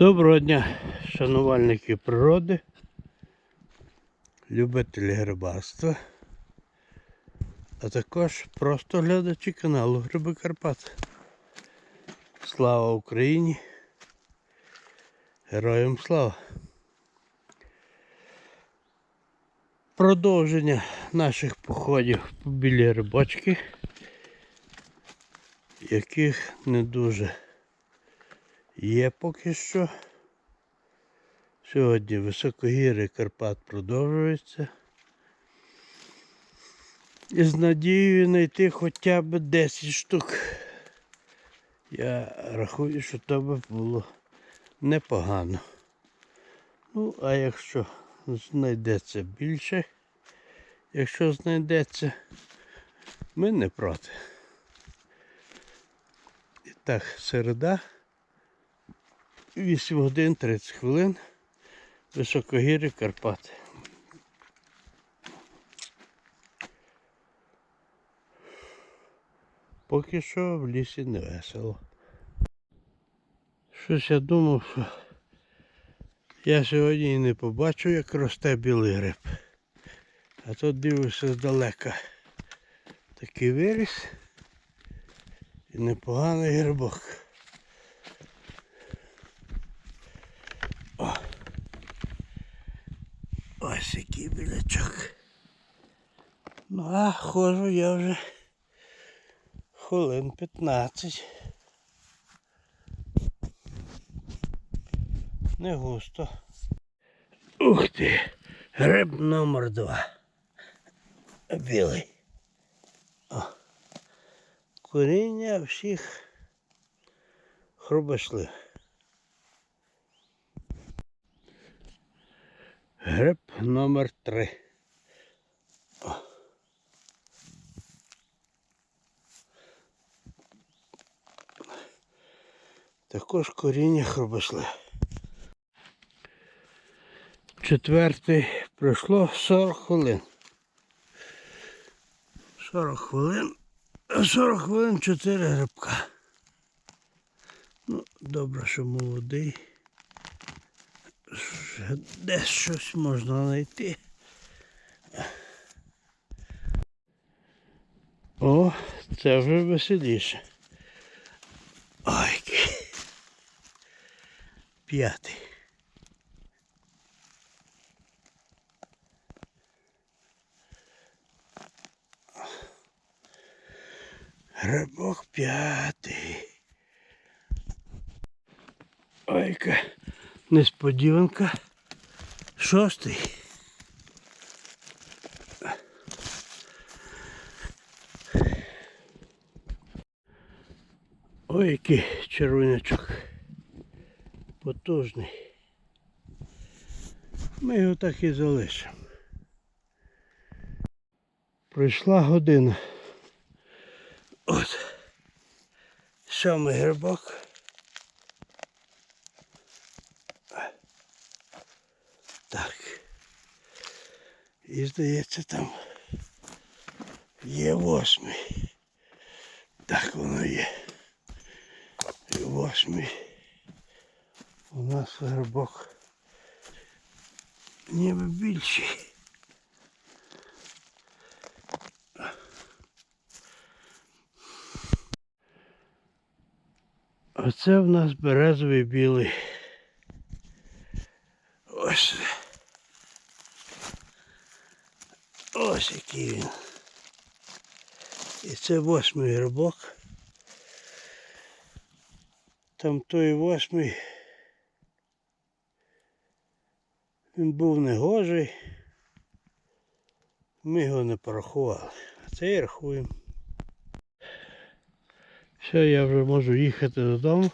Доброго дня, шанувальники природи, любителі грибарства, а також просто глядачі каналу Гриби Карпат. Слава Україні! Героям слава! Продовження наших походів по білі рибочки, яких не дуже є поки що. Сьогодні високогір'я Карпат продовжується. І з надією знайти хоча б 10 штук. Я рахую, що то би було непогано. Ну, а якщо знайдеться більше, якщо знайдеться, ми не проти. І так, середа. 8 годин 30 хвилин. Високогір'я Карпати. Поки що в лісі не весело. Щось я думав, що я сьогодні і не побачу, як росте білий гриб. А тут дивлюся здалека. Такий виріс і непоганий грибок. Ось який білячок. Ну а ходжу я вже хвилин 15. Не густо. Ух ти! Гриб номер два. Білий. О. Коріння всіх хрубошлив. Гриб номер три. Також коріння хробосли. Четвертий пройшло 40 хвилин. 40 хвилин. 40 хвилин 4 грибка. Ну, добре, що молодий. Ще Десь щось можна знайти. О, це вже веселіше. Ой. П'ятий. Грибок п'ятий. Ой, яка несподіванка. Шостий. Ой, який червонячок. Потужний. Ми його так і залишимо. Пройшла година. От. Сьомий грибок. І здається там є восьмий. Так воно є. І восьмий. У нас грибок ніби більший. Оце в нас березовий білий. Ось. Який він. І це восьмий грибок. Там той восьмий. Він був негожий. Ми його не порахували. А це і рахуємо. Все, я вже можу їхати додому.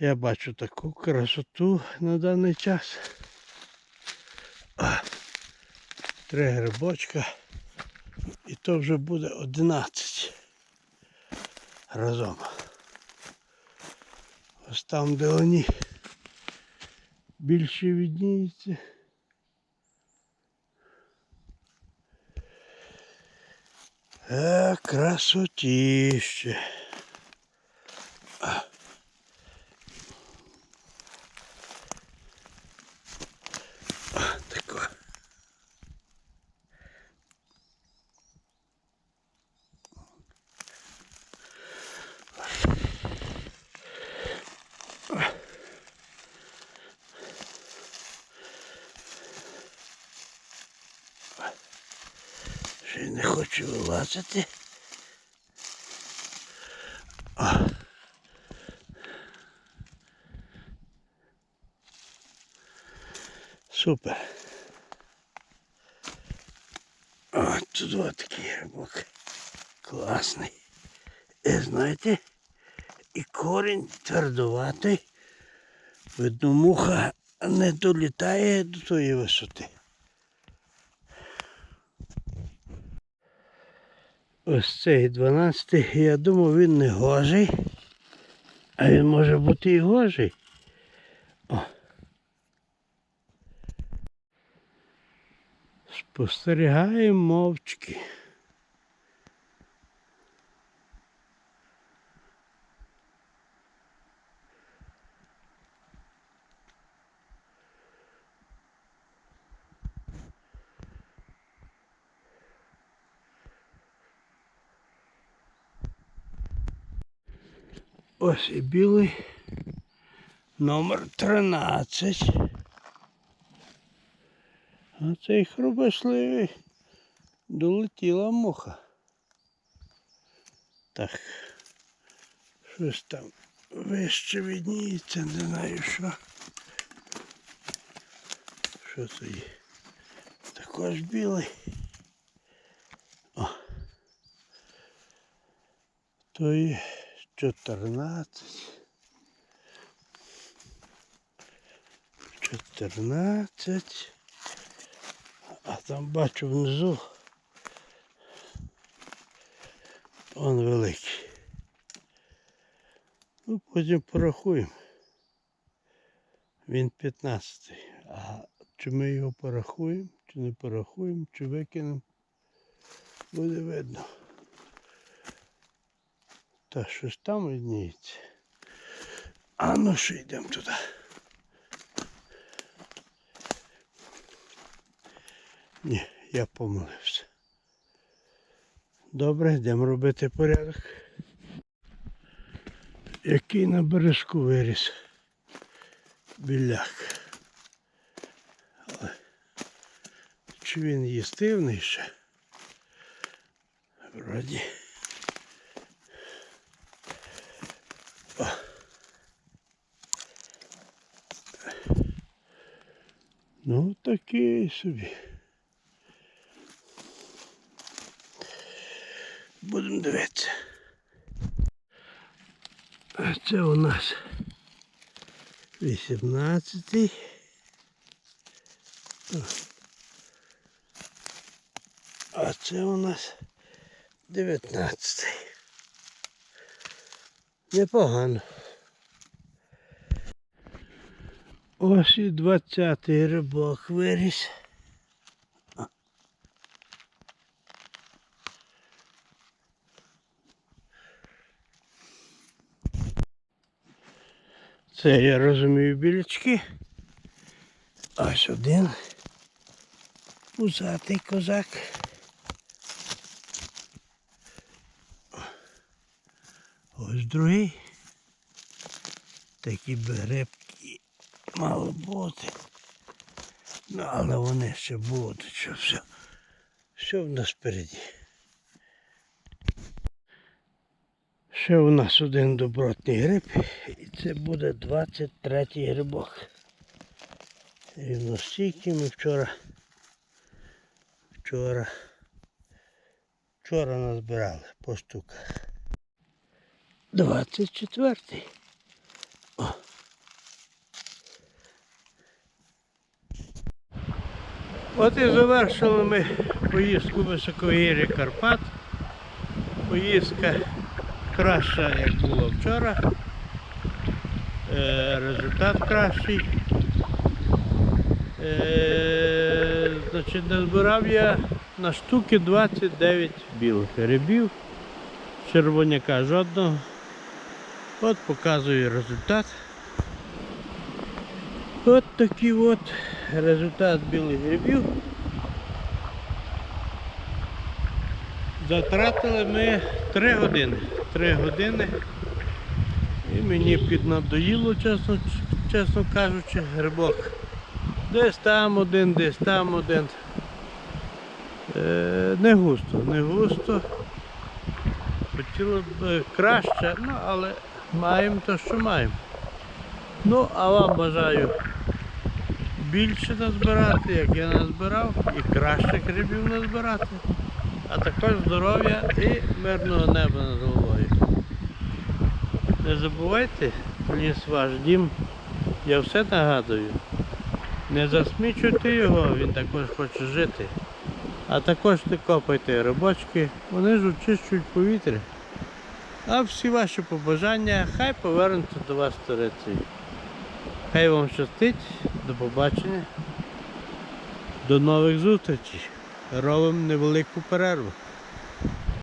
Я бачу таку красоту на даний час. А, Три грибочка. І то вже буде 11 разом. Ось там, де вони більше відніються. Е, красотіще. Не хоче вилазити. О. Супер. О, тут от такий рибок. Класний. І знаєте, і корінь твердуватий. Видно, муха не долітає до тої висоти. Ось цей 12 я думав, він не гожий. А він може бути і гожий. О. Спостерігаємо мовчки. Ось і білий номер 13. А цей долетіла муха. Так. Щось там вище відніється, не знаю що. Що це є? Також білий. То є 14. 14. А там бачу внизу. Он великий. Ну, потім порахуємо. Він 15. А чи ми його порахуємо, чи не порахуємо, чи викинемо, буде видно. Та щось там видніється. А ну що йдемо туди. Ні, я помилився. Добре, йдемо робити порядок. Який на бережку виріс. Біляк. Але чи він їстивний ще? Вроді. Ну, такий собі. Будемо дивитися. А це у нас 18. А це у нас 19. Непогано. Ось і 20-й рибок виріс. Це я розумію білячки. Ось один. Пузатий козак. Ось другий. Би грибки мало бути. Ну, але вони ще будуть, що все. Все в нас впереді. Ще у нас один добротний гриб і це буде 23-й грибок. Рівно стільки ми вчора. Вчора. Вчора назбирали по штуках. 24-й. От і завершили ми поїздку високогір'я Карпат. Поїздка краща, як було вчора. Е, результат кращий. Е, значить, назбирав я на штуки 29 білих грибів. Червоняка жодного. От показую результат. От такий от результат білих грибів. Затратили ми 3 години. 3 години. І мені піднадоїло, чесно, чесно кажучи, грибок. Десь там один, десь там один. Е, не густо, не густо. Хотіло б краще, ну але маємо те, що маємо. Ну, а вам бажаю більше назбирати, як я назбирав, і краще грибів назбирати. А також здоров'я і мирного неба над головою. Не забувайте, ліс ваш дім, я все нагадую. Не засмічуйте його, він також хоче жити. А також не копайте рибочки, вони ж очищують повітря. А всі ваші побажання хай повернуться до вас сторицею. Хай вам щастить, до побачення. До нових зустрічей. Робимо невелику перерву.